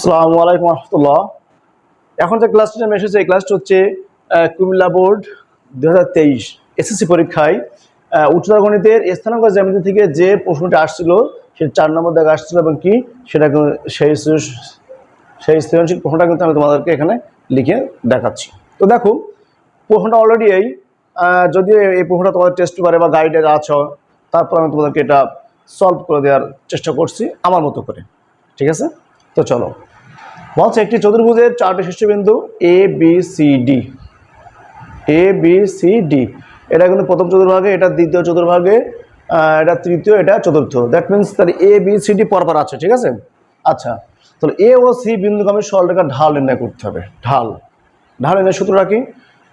আসসালামু আলাইকুম রহমতুল্লাহ। এখন যে ক্লাসটা নেমে এসেছে, এই ক্লাসটা হচ্ছে কুমিল্লা বোর্ড দু হাজার তেইশ এসএসসি পরীক্ষায়। উচ্চতর গণিতের স্থানাঙ্ক জ্যামিতি থেকে যে প্রশ্নটা আসছিল, সে চার নম্বর দেখা আসছিল এবং কি, সেটা সেই সেই সৃজনশীল প্রশ্নটা কিন্তু আমি তোমাদেরকে এখানে লিখে দেখাচ্ছি। তো দেখো, প্রশ্নটা অলরেডি এই যদিও এই প্রশ্নটা তোমাদের টেস্ট পেপারে বা গাইডে আছো, তারপর আমি তোমাদেরকে এটা সলভ করে দেওয়ার চেষ্টা করছি, আমার মতো করে। ঠিক আছে? তো চলো। বলছে একটি চতুর্ভুজের চারটি শীর্ষবিন্দু A B C D A B C D এটা কিন্তু প্রথম চতুর্ভাগে, এটা দ্বিতীয় চতুর্ভাগে এটা তৃতীয়, এটা চতুর্থ। দ্যাট মিন্স তাহলে এ বি সি ডি পরপর আছে, ঠিক আছে? আচ্ছা তাহলে এ ও সি বিন্দুগামী সরলরেখার ঢাল নির্ণয় করতে হবে, ঢাল। ঢাল নির্ণয় সূত্রটা কি?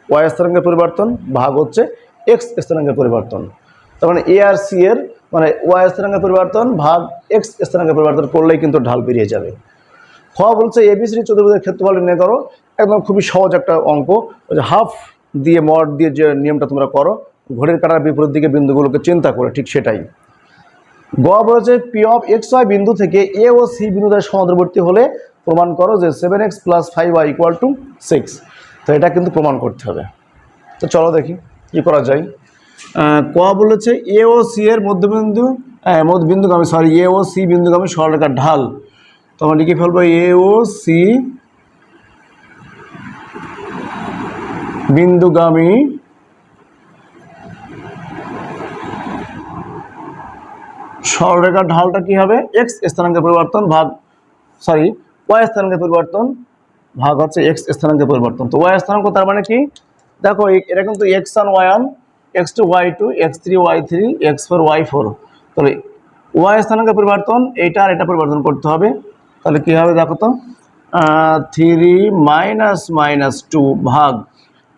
ওয়াই স্থানাঙ্কের পরিবর্তন ভাগ হচ্ছে এক্স স্থানাঙ্কের পরিবর্তন। তার মানে এ আর সি এর মানে ওয়াই স্থানাঙ্কের পরিবর্তন ভাগ এক্স স্থানাঙ্কের পরিবর্তন করলেই কিন্তু ঢাল বেরিয়ে যাবে। খ বলছে এবিসিডি চতুর্ভুজের ক্ষেত্রফল নির্ণয় করো। একদম খুবই সহজ একটা অঙ্ক। হাফ দিয়ে মড দিয়ে যে নিয়মটা তোমরা করো, ঘড়ির কাটার বিপরীত দিকে বিন্দুগুলোকে চিন্তা করে, ঠিক সেটাই। গ বলেছে পি অফ এক্স ওয়াই বিন্দু থেকে এ ও সি বিন্দু দ্বারা সমান্তরবর্তী হলে প্রমাণ করো যে seven X plus five Y equal to six তো এটা কিন্তু প্রমাণ করতে হবে। তো চলো দেখি কি করা যায়। ক বলেছে এ ও সি এর মধ্যবিন্দু হ্যাঁ মধ্যবিন্দুগামী সরি এ ও সি বিন্দুগামী সরলরেখার ঢাল। তো আমরা লিখে ফেলব এ, ও, সি, বিন্দুগামী সরলরেখার ঢালটা কি হবে? এক্স স্থানাঙ্কের পরিবর্তন ভাগ সরি ওয়াই স্থানাঙ্কের পরিবর্তন ভাগ হচ্ছে এক্স স্থানাঙ্কের পরিবর্তন। তো ওয়াই স্থানাঙ্ক তার মানে কি? দেখো এটা কিন্তু X one Y one X two Y two X three Y three X four Y four তাহলে ওয়াই স্থানাঙ্কের পরিবর্তন, এইটা আর এটা পরিবর্তন করতে হবে। তাহলে কী হবে দেখো তো? থ্রি মাইনাস মাইনাস টু ভাগ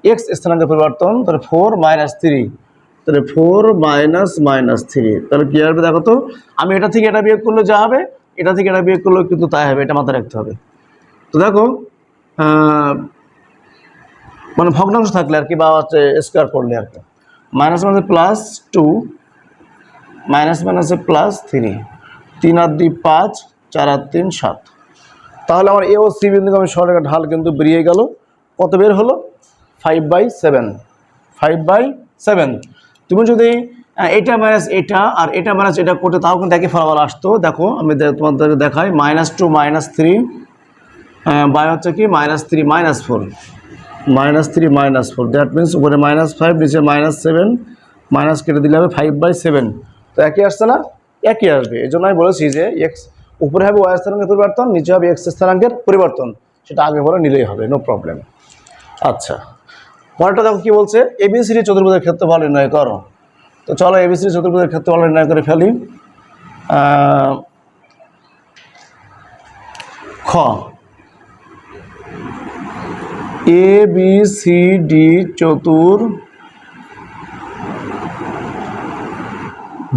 এক্স স্থানাঙ্কের পরিবর্তন, তাহলে ফোর মাইনাস থ্রি, তাহলে ফোর মাইনাস মাইনাস থ্রি, তাহলে কী হবে দেখো তো? আমি এটা থেকে এটা বিয়োগ করলে যা হবে, এটা থেকে এটা বিয়োগ করলেও কিন্তু তাই হবে, এটা মাথায় রাখতে হবে। তো দেখো মানে ভগ্নাংশ থাকলে আর কি বা হচ্ছে স্কোয়ার করলে আর কি। মাইনাস মাইনাসে প্লাস টু মাইনাস মাইনাসে প্লাস থ্রি তিন আর দুই পাঁচ চার আর তিন সাত। তাহলে আমার এ ও সি বিন্দু আমি সরকার ঢাল কিন্তু বেরিয়ে গেল। কত বের হলো? Five by seven five by seven তুমি যদি এটা মাইনাস এটা আর এটা মাইনাস এটা করতে তাও কিন্তু একই ফলাফল আসতো। দেখো, আমি তোমাদের দেখাই minus two minus three by হচ্ছে কি? Minus three minus four minus three minus four that means উপরে মাইনাস ফাইভ নিচে মাইনাস সেভেন মাইনাস কেটে দিলে হবে ফাইভ বাই সেভেন তো একই আসছে না? একই আসবে। এই জন্য আমি বলেছি যে এক্স উপরে হবে ওয়াই স্থানাঙ্কের পরিবর্তন, নিচে হবে এক্স স্থানাঙ্কের পরিবর্তন। সেটা আগে পরে নিলেই হবে নো প্রবলেম আচ্ছা পরেরটা দেখো কি বলছে? এবিসিডি চতুর্ভুজের ক্ষেত্রফল নির্ণয় করো। তো চলো এবিসিডি চতুর্ভুজের ক্ষেত্রফল নির্ণয় করে ফেলি। খ এ বি সি ডি চতুর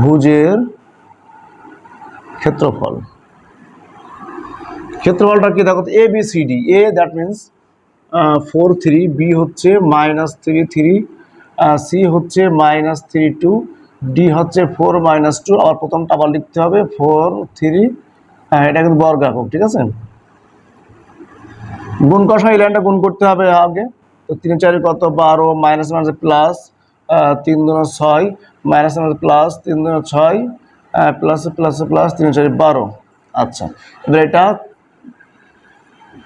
ভুজের ক্ষেত্রফল। ক্ষেত্রফলটা কি? দেখো A B C D A that means four three B হচ্ছে মাইনাস থ্রি থ্রি সি হচ্ছে মাইনাস থ্রি টু ডি হচ্ছে ফোর মাইনাস টু আবার প্রথমটা আবার লিখতে হবে ফোর থ্রি এটা কিন্তু বর্গ একক ঠিক আছে? গুণ কষা এই লাইনটা গুণ করতে হবে আগে। তো তিন চারি কত? বারো মাইনাস মাইনাস প্লাস তিন দুন ছয় মাইনাস মাইনাস প্লাস তিন দুন ছয় প্লাস প্লাস প্লাস তিন চারি বারো। আচ্ছা এবার এটা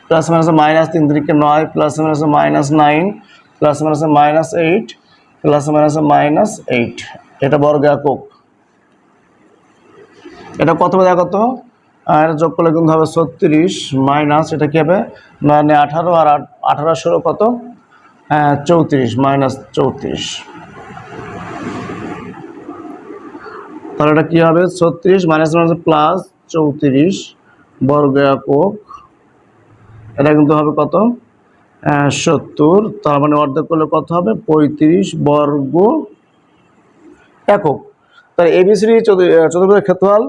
প্লাস মাইনাস মাইনাস তিন তিরিকে নয় plus minus minus nine plus minus minus eight plus minus minus eight এটা বর্গ একক। এটা কত দেখো তো? আর যোগ করলে কিন্তু হবে ছত্রিশ মাইনাস এটা কী হবে? মানে আঠারো আর আঠারো ষোলো কত? হ্যাঁ চৌত্রিশ মাইনাস চৌত্রিশ। তাহলে এটা কী হবে? ছত্রিশ মাইনাস মাইনাস প্লাস চৌত্রিশ বর্গ একক। এটা কিন্তু হবে কত? সত্তর। তার মানে অর্ধেক করলে কত হবে? পঁয়ত্রিশ বর্গ একক। তাহলে এবিসিডি চতুর্ভুজের ক্ষেত্রফল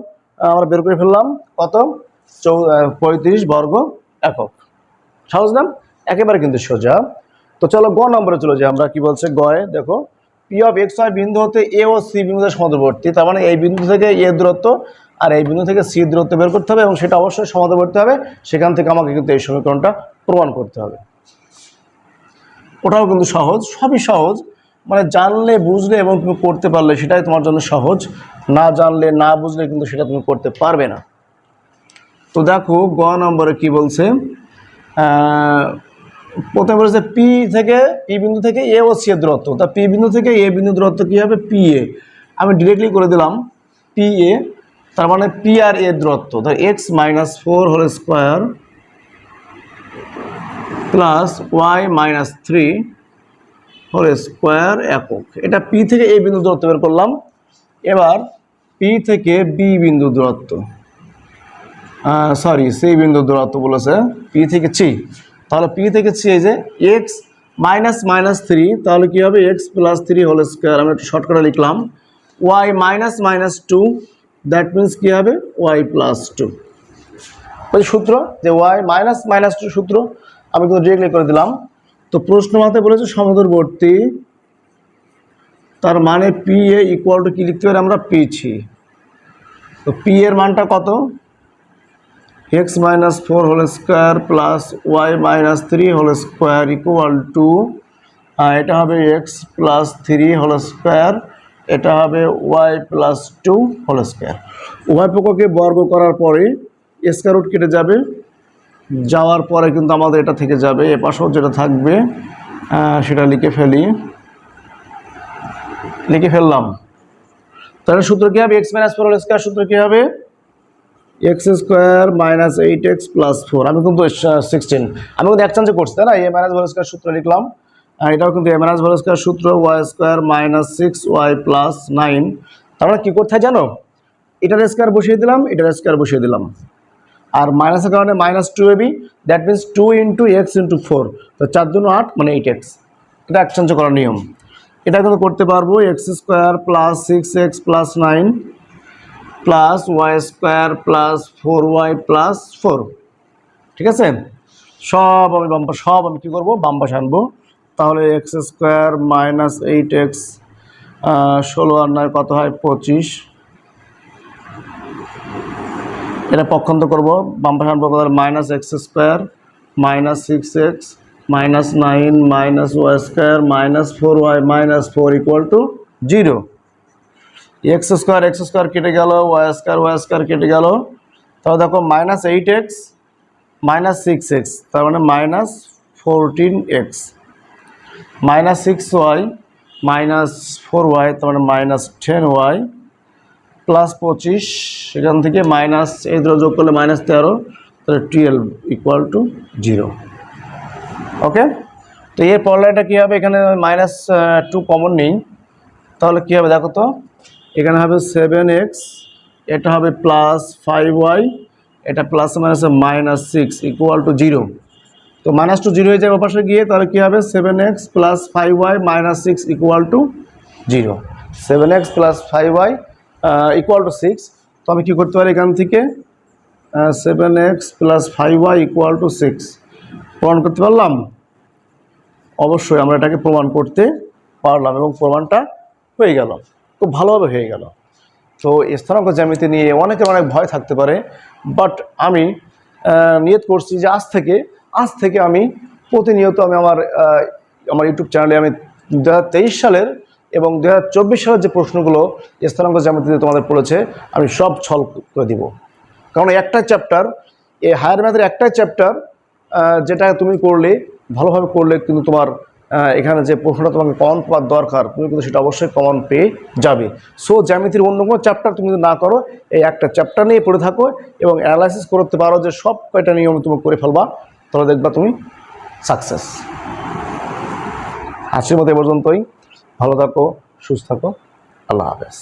আমরা বের করে ফেললাম। কত? চৌ পঁয়ত্রিশ বর্গ একক। সহজ নাম একেবারে কিন্তু সোজা। তো চলো গ নম্বরে চলে যাই আমরা। কি বলছে? গয়ে দেখো। পি অফ এক্স বিন্দু হতে এ ও সি বিন্দুদের সমান্তরবর্তী তার মানে এই বিন্দু থেকে এ দূরত্ব আর এই বিন্দু থেকে সি দূরত্ব বের করতে হবে এবং সেটা অবশ্যই সমাধান করতে হবে। সেখান থেকে আমাকে কিন্তু এই সমীকরণটা প্রমাণ করতে হবে। ওটাও কিন্তু সহজ, সবই সহজ। মানে জানলে, বুঝলে এবং তুমি করতে পারলে সেটাই তোমার জন্য সহজ। না জানলে, না বুঝলে কিন্তু সেটা তুমি করতে পারবে না। তো দেখো, গ নম্বরে কি বলছে? প্রথমে বলেছে পি থেকে, পি বিন্দু থেকে এ ও সি এর দূরত্ব। তা পি বিন্দু থেকে এ বিন্দু দূরত্ব কী হবে? P A. আমি ডিরেক্টলি করে দিলাম, পি এ তার মানে পি আর এর দূরত্ব। তার X minus four whole square plus Y minus three whole square একক। এটা পি থেকে এ বিন্দু দূরত্ব বের করলাম। এবার পি থেকে বি বিন্দু দূরত্ব। সরি সেই বিন্দু দূরত্ব বলেছে পি থেকে সি তাহলে পি থেকে সি এই যে এক্স মাইনাস মাইনাস থ্রি তাহলে কী হবে? X plus three whole square আমি একটু শর্টকাটে লিখলাম। Y minus minus two that means কী হবে? ওয়াই প্লাস টু সূত্র, যে ওয়াই মাইনাস মাইনাস টু সূত্র, আমি কিন্তু ডিরেক্টলি করে দিলাম। তো প্রশ্ন মাথায় বলেছে সমুদ্রবর্তী, তার মানে পি এ ইকুয়াল টু কী লিখতে পারি আমরা? পি ছি তো পি এর মানটা কত? X minus four whole square plus Y minus three whole square equal to এটা হবে X plus three whole square এটা হবে Y plus two whole square উভয় পক্ষকে বর্গ করার পরে স্কোয়ার রুট কেটে যাবে। যাওয়ার পরে কিন্তু আমাদের এটা থেকে যাবে। এ পাশেও যেটা থাকবে সেটা লিখে ফেলি। লিখে ফেললাম। তাহলে সূত্র কী হবে? X minus four whole square সূত্র কী হবে? X square minus eight X plus four আমি কিন্তু সিক্সটিন আমি কিন্তু এক চান্সে করছি, তাই না? এ মাইনাস ভোল স্কোয়ার সূত্র লিখলাম। এটাও কিন্তু এ মাইনাস ভোল স্কোয়ার সূত্র Y square minus six Y plus nine তারপরে কী করতে জানো? এটার স্কোয়ার বসিয়ে দিলাম, এটার স্কোয়ার বসিয়ে দিলাম। আর মাইনাসের কারণে minus two A B that means two into X into four তো চার দুনো আট মানে এইট এক্স এটা একচেঞ্জ করার নিয়ম। এটা কিন্তু করতে পারব X square plus six X plus nine plus Y square plus four Y plus four ঠিক আছে? সব আমি বাম্পা সব আমি কী করব? বাম পাশে আনব তাহলে X square minus eight X ষোলো আর নয় কত হয়? পঁচিশ। এটা পক্ষান্ত করব। বাম পাশে আনব minus X square, minus six X, minus nine, minus Y square, minus four Y, minus four equal to zero. X square X square কেটে গেল, ওয়াই স্কোয়ার ওয়াই স্কোয়ার কেটে গেল। তাহলে দেখো minus eight X, minus six X, তার মানে minus fourteen X. Minus six Y, minus four Y, তার মানে মাইনাস টেন ওয়াই, প্লাস পঁচিশ, সেখান থেকে মাইনাস, এই দুটো যোগ করলে মাইনাস তেরো, তাহলে twelve equal to zero okay তো এর পড়লাটা কী হবে? এখানে মাইনাস টু কমন নেই। তাহলে কী হবে দেখো তো? এখানে হবে সেভেন এক্স এটা হবে প্লাস ফাইভ ওয়াই এটা plus minus minus six equal to zero তো মাইনাস টু জিরো হয়ে যাবে ওপাশে গিয়ে, তাহলে কী হবে? Seven X plus five Y minus six equal to zero seven X plus five Y equal to six তো আমি কী করতে পারি এখান থেকে? Seven X plus five Y equal to six প্রমাণ করতে পারলাম? অবশ্যই আমরা এটাকে প্রমাণ করতে পারলাম এবং প্রমাণটা হয়ে গেল। খুব ভালোভাবে হয়ে গেল। তো স্থানাঙ্ক জ্যামিতি নিয়ে অনেকের অনেক ভয় থাকতে পারে বাট আমি নিয়ত করছি যে আজ থেকে আজ থেকে আমি প্রতিনিয়ত আমি আমার আমার ইউটিউব চ্যানেলে আমি দু হাজার তেইশ সালের এবং দু হাজার চব্বিশ সালের যে প্রশ্নগুলো স্থানাঙ্ক জ্যামিতিতে তোমাদের পড়েছে, আমি সব ছল করে দিব। কারণ একটা চ্যাপ্টার এই হায়ার ম্যাথের একটাই চ্যাপ্টার যেটা তুমি করলে, ভালোভাবে করলে কিন্তু তোমার এখানে যে প্রশ্নটা তোমাকে কমন পাওয়ার দরকার, তুমি কিন্তু সেটা অবশ্যই কমন পেয়ে যাবে। সো জ্যামিতির অন্য কোনো চ্যাপ্টার তুমি যদি না করো, এই একটা চ্যাপ্টার নিয়ে পড়ে থাকো এবং অ্যানালাইসিস করতে পারো যে সব কয়টা নিয়ম তুমি করে ফেলবা। তাহলে দেখবা তুমি সাকসেস আজকের মতো এ পর্যন্তই। ভালো থাকো সুস্থ থাকো। আল্লাহ হাফেজ।